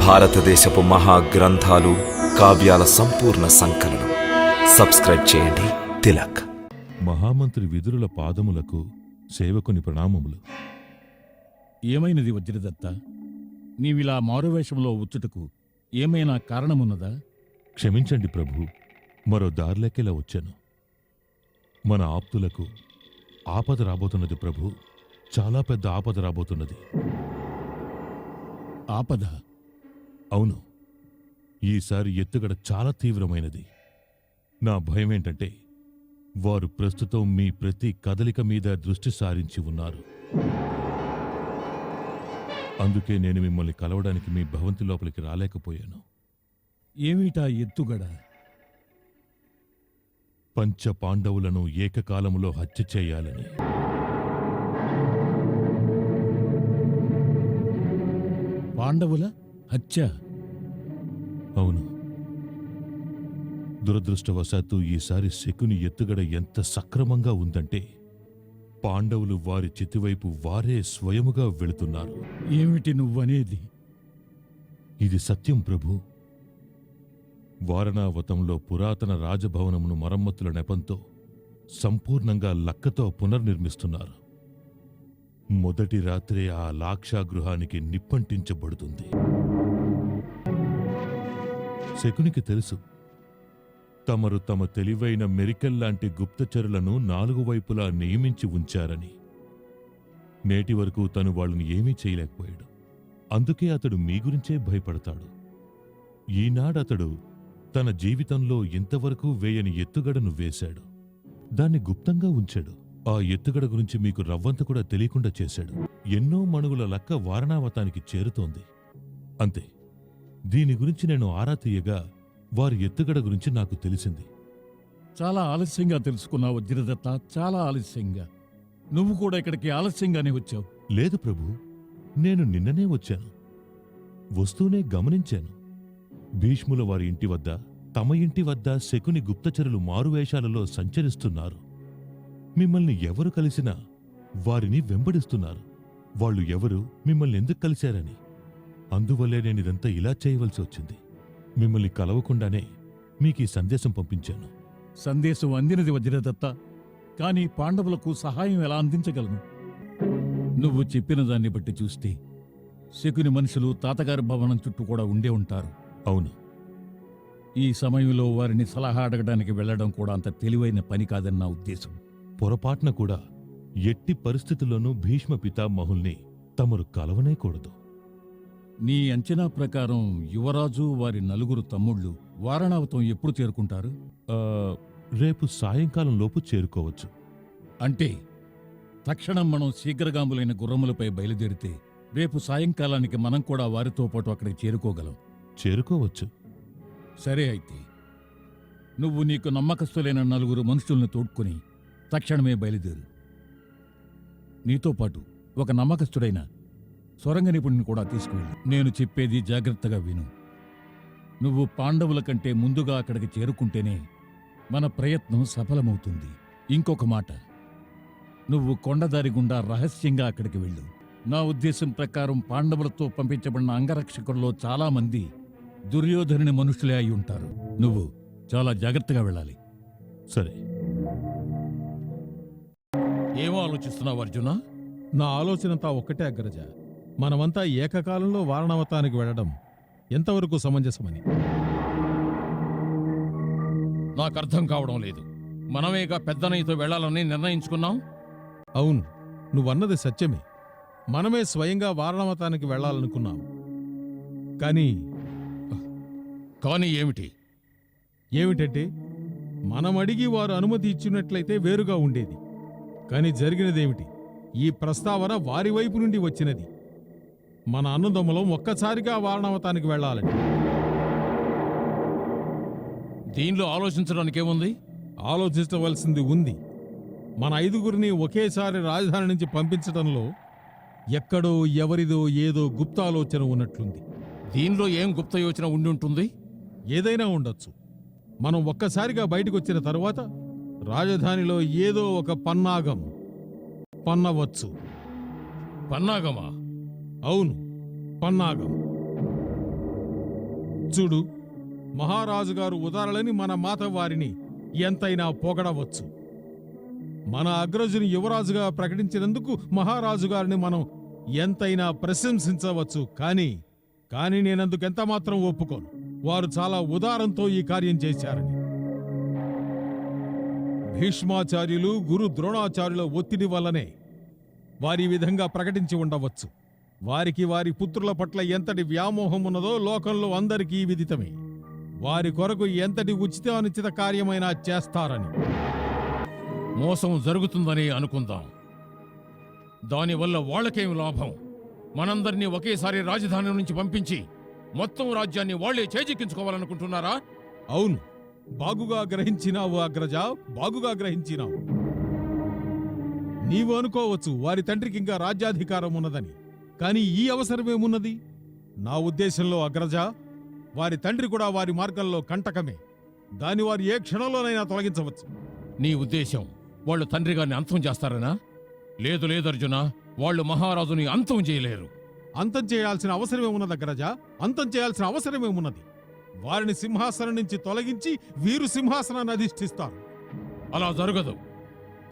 భారతదేశపు మహా గ్రంథాలు కావ్యాల సంపూర్ణ సంకలనం. సబ్స్క్రైబ్ చేయండి. తిలక్. మహామంత్రి విదురుల పాదములకు సేవకుని ప్రణామములు. ఏమైనది వజ్రదత్త? నీవిలా మారువేషంలో వచ్చుటకు ఏమైనా కారణమున్నదా? క్షమించండి ప్రభు మరో దారిలోకెలా వచ్చాను? మన ఆప్తులకు ఆపద రాబోతున్నది ప్రభు చాలా పెద్ద ఆపద రాబోతున్నది. ఆపద? అవును. ఈసారి ఎత్తుగడ చాలా తీవ్రమైనది. నా భయం ఏంటంటే వారు ప్రస్తుతం మీ ప్రతి కదలిక మీద దృష్టి సారించి ఉన్నారు. అందుకే నేను మిమ్మల్ని కలవడానికి మీ భవంతి లోపలికి రాలేకపోయాను. ఏమిటా ఎత్తుగడ? పంచ పాండవులను ఏకకాలములో హత్య చేయాలని. పాండవుల? హత్య? అవును. దురదృష్టవశాత్తు ఈసారి శకుని ఎత్తుగడ ఎంత సక్రమంగా ఉందంటే పాండవులు వారి చితివైపు వారే స్వయముగా వెళుతున్నారు. ఏమిటి నువ్వనేది? ఇది సత్యం ప్రభు. వారణావతంలో పురాతన రాజభవనమును మరమ్మతుల నెపంతో సంపూర్ణంగా లక్కతో పునర్నిర్మిస్తున్నారు. మొదటి రాత్రే ఆ లాక్షాగృహానికి నిప్పంటించబడుతుంది. శకునికి తెలుసు. తమరు తమ తెలివైన మెరికల్లాంటి గుప్తచరులను నాలుగు వైపులా నియమించి ఉంచారని. నేటి వరకు తను వాళ్ళని ఏమీ చేయలేకపోయాడు. అందుకే అతడు మీ గురించే భయపడతాడు. ఈనాడతడు తన జీవితంలో ఇంతవరకు వేయని ఎత్తుగడను వేశాడు. దాన్ని గుప్తంగా ఉంచాడు. ఆ ఎత్తుగడ గురించి మీకు రవ్వంత కూడా తెలియకుండా చేశాడు. ఎన్నో మణుగుల లక్క వారణావతానికి చేరుతోంది. అంతే. దీని గురించి నేను ఆరా తీయగా వారి ఎత్తుగడ గురించి నాకు తెలిసింది. చాలా ఆలస్యంగా తెలుసుకున్నావు వజ్రదత్త చాలా ఆలస్యంగా. నువ్వు కూడా ఇక్కడికి ఆలస్యంగానే వచ్చావు. లేదు ప్రభు నేను నిన్ననే వచ్చాను. వస్తూనే గమనించాను. భీష్ముల వారి ఇంటి వద్ద తమ ఇంటి వద్ద శకుని గుప్తచరులు మారువేషాలలో సంచరిస్తున్నారు. మిమ్మల్ని ఎవరు కలిసినా వారిని వెంబడిస్తున్నారు. వాళ్ళు ఎవరు మిమ్మల్ని ఎందుకు కలిశారని? అందువల్లే నేను ఇదంతా ఇలా చేయవలసి వచ్చింది. మిమ్మల్ని కలవకుండానే మీకు ఈ సందేశం పంపించాను. సందేశం అందినది వజ్రదత్త. కానీ పాండవులకు సహాయం ఎలా అందించగలను? నువ్వు చెప్పిన దాన్ని బట్టి చూస్తే శకుని మనుషులు తాతగారి భవనం చుట్టూ కూడా ఉండే ఉంటారు. అవును. ఈ సమయంలో వారిని సలహా అడగడానికి వెళ్ళడం కూడా అంత తెలివైన పని కాదని నా ఉద్దేశం. పొరపాటున కూడా ఎట్టి పరిస్థితుల్లోనూ భీష్మ పితామహుల్ని తమరు కలవనేకూడదు. నీ అంచనా ప్రకారం యువరాజు వారి నలుగురు తమ్ముళ్ళు వారణావతం ఎప్పుడు చేరుకుంటారు? రేపు సాయంకాలం లోపు చేరుకోవచ్చు. అంటే తక్షణం మనం శీఘ్రగాములైన గుర్రములపై బయలుదేరితే రేపు సాయంకాలానికి మనం కూడా వారితో పాటు అక్కడికి చేరుకోగలం. చేరుకోవచ్చు. సరే అయితే నువ్వు నీకు నమ్మకస్తులైన నలుగురు మనుషుల్ని తోడ్కొని తక్షణమే బయలుదేరు. నీతో పాటు ఒక నమ్మకస్తుడైన సొరంగ నిపుణుని కూడా తీసుకువెళ్ళు. నేను చెప్పేది జాగ్రత్తగా విను. నువ్వు పాండవుల కంటే ముందుగా అక్కడికి చేరుకుంటేనే మన ప్రయత్నం సఫలమవుతుంది. ఇంకొక మాట. నువ్వు కొండదారి గుండా రహస్యంగా అక్కడికి వెళ్ళు. నా ఉద్దేశం ప్రకారం పాండవులతో పంపించబడిన అంగరక్షకుల్లో చాలామంది దుర్యోధనుని మనుషులే అయి ఉంటారు. నువ్వు చాలా జాగ్రత్తగా వెళ్ళాలి. సరే. ఏమో ఆలోచిస్తున్నావు అర్జున? నా ఆలోచనంతా ఒక్కటే అగ్రజ. మనమంతా ఏకకాలంలో వారణావతానికి వెళ్ళడం ఎంతవరకు సమంజసమని? నాకు అర్థం కావడం లేదు. మనమేగా పెద్దనయ్యతో వెళ్ళాలని నిర్ణయించుకున్నాం? అవును నువ్వన్నది సత్యమే. మనమే స్వయంగా వారణావతానికి వెళ్ళాలనుకున్నాం. కానీ కానీ ఏమిటి? ఏమిటంటే మనం అడిగి వారు అనుమతి ఇచ్చినట్లయితే వేరుగా ఉండేది. కానీ జరిగినదేమిటి? ఈ ప్రస్తావన వారి వైపు నుండి వచ్చినది. మన అన్నదమ్ములం ఒక్కసారిగా వారణావతానికి వెళ్ళాలి దీనిలో ఆలోచించడానికి ఏముంది? ఆలోచించవలసింది ఉంది. మన ఐదుగురిని ఒకేసారి రాజధాని నుంచి పంపించడంలో ఎక్కడో ఎవరిదో ఏదో గుప్తాలోచన ఉన్నట్లుంది. దీనిలో ఏం గుప్త యోచన ఉండి ఉంటుంది? ఏదైనా ఉండొచ్చు. మనం ఒక్కసారిగా బయటకు వచ్చిన రాజధానిలో ఏదో ఒక పన్నాగం. పన్నవచ్చు. పన్నాగమా? అవును పన్నాగం. చూడు మహారాజు గారు ఉదారలని మన మాత వారిని ఎంతైనా పొగడవచ్చు. మన అగ్రజుని యువరాజుగా ప్రకటించినందుకు మహారాజు గారిని మనం ఎంతైనా ప్రశంసించవచ్చు కానీ కానీ నేనందుకు ఎంత మాత్రం ఒప్పుకోను. వారు చాలా ఉదారంతో ఈ కార్యం చేశారని. భీష్మాచార్యులు గురు ద్రోణాచార్యుల ఒత్తిడి వల్లనే వారి విధంగా ప్రకటించి ఉండవచ్చు. వారికి వారి పుత్రుల పట్ల ఎంతటి వ్యామోహం ఉన్నదో లోకంలో అందరికీ విదితమే. వారి కొరకు ఎంతటి ఉచితానుచిత కార్యమైనా చేస్తారని. మోసం జరుగుతుందని అనుకుందాం. దానివల్ల వాళ్ళకేం లాభం? మనందరినీ ఒకేసారి రాజధాని నుంచి పంపించి మొత్తం రాజ్యాన్ని వాళ్ళే చేజిక్కించుకోవాలనుకుంటున్నారా? అవును. బాగుగా గ్రహించినావు అగ్రజ బాగుగా గ్రహించినావు. నీవు అనుకోవచ్చు వారి తండ్రికి ఇంకా రాజ్యాధికారం ఉన్నదని. కానీ ఈ అవసరమేమున్నది నా ఉద్దేశంలో అగ్రజ వారి తండ్రి కూడా వారి మార్గంలో కంటకమే. దాని వారు ఏ క్షణంలోనైనా తొలగించవచ్చు. నీ ఉద్దేశం వాళ్ళు తండ్రి గారిని అంతం చేస్తారనా? లేదు లేదు అర్జున వాళ్ళు మహారాజుని అంతం చేయలేరు. అంతం చేయాల్సిన అవసరమేమున్నది అగ్రజ? అంతం చేయాల్సిన అవసరమేమున్నది వారిని సింహాసనం నుంచి తొలగించి వీరు సింహాసనాన్ని అధిష్ఠిస్తారు. అలా జరగదు.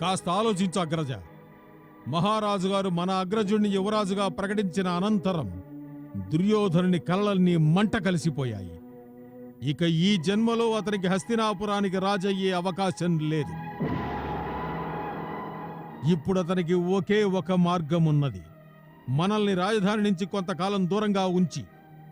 కాస్త ఆలోచించు అగ్రజ. మహారాజు గారు మన అగ్రజుణ్ణి యువరాజుగా ప్రకటించిన అనంతరం దుర్యోధనుని కళ్ళల్ని మంట కలిసిపోయాయి. ఇక ఈ జన్మలో అతనికి హస్తినాపురానికి రాజయ్యే అవకాశం లేదు. ఇప్పుడు అతనికి ఒకే ఒక మార్గం ఉన్నది మనల్ని రాజధాని నుంచి కొంతకాలం దూరంగా ఉంచి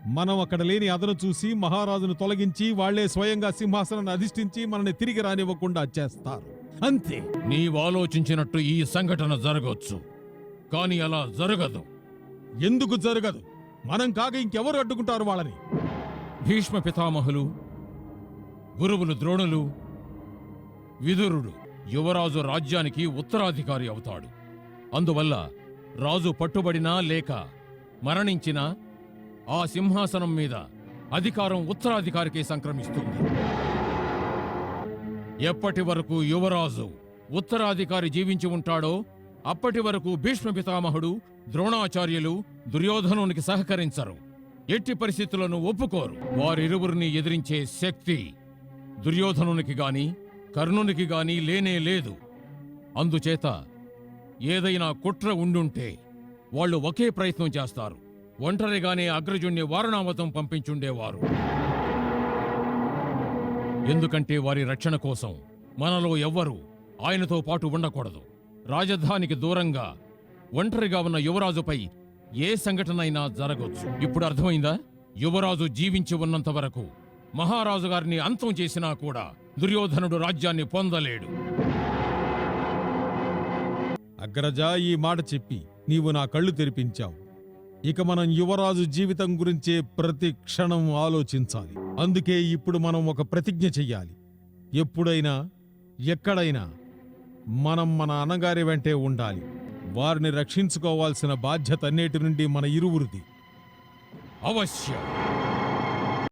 మనం అక్కడ లేని అదను చూసి మహారాజును తొలగించి వాళ్ళే స్వయంగా సింహాసనాన్ని అధిష్ఠించి మనల్ని తిరిగి రానివ్వకుండా చేస్తారు. అంతే. నీవు ఆలోచించినట్టు ఈ సంఘటన జరగవచ్చు కానీ అలా జరగదు. ఎందుకు జరగదు? మనం కాక ఇంకెవరు అడ్డుకుంటారు వాళ్ళని? భీష్మ పితామహులు గురువులు ద్రోణులు విదురుడు యువరాజు రాజ్యానికి ఉత్తరాధికారి అవుతాడు. అందువల్ల రాజు పట్టుబడినా లేక మరణించినా ఆ సింహాసనం మీద అధికారం ఉత్తరాధికారికి సంక్రమిస్తుంది. ఎప్పటి వరకు యువరాజు ఉత్తరాధికారి జీవించి ఉంటాడో అప్పటి వరకు భీష్మ పితామహుడు ద్రోణాచార్యులు దుర్యోధనునికి సహకరించరు. ఎట్టి పరిస్థితులను ఒప్పుకోరు. వారిరువురిని ఎదిరించే శక్తి దుర్యోధనునికి గాని కర్ణునికి గాని లేనే లేదు. అందుచేత ఏదైనా కుట్ర ఉండుంటే వాళ్ళు ఒకే ప్రయత్నం చేస్తారు. ఒంటరిగానే అగ్రజుణ్ణి వారణావతం పంపించుండేవారు. ఎందుకంటే వారి రక్షణ కోసం మనలో ఎవ్వరూ ఆయనతో పాటు ఉండకూడదు. రాజధానికి దూరంగా ఒంటరిగా ఉన్న యువరాజుపై ఏ సంఘటనైనా జరగవచ్చు ఇప్పుడు అర్థమైందా? యువరాజు జీవించి ఉన్నంత వరకు మహారాజు గారిని అంతం చేసినా కూడా దుర్యోధనుడు రాజ్యాన్ని పొందలేడు. అగ్రజ ఈ మాట చెప్పి నీవు నా కళ్ళు తెరిపించావు. ఇక మనం యువరాజు జీవితం గురించే ప్రతి క్షణం ఆలోచించాలి. అందుకే ఇప్పుడు మనం ఒక ప్రతిజ్ఞ చెయ్యాలి. ఎప్పుడైనా ఎక్కడైనా మనం మన అన్నగారి వెంటే ఉండాలి. వారిని రక్షించుకోవాల్సిన బాధ్యత అన్నిటి నుండి మన ఇరువురిది. అవశ్యం.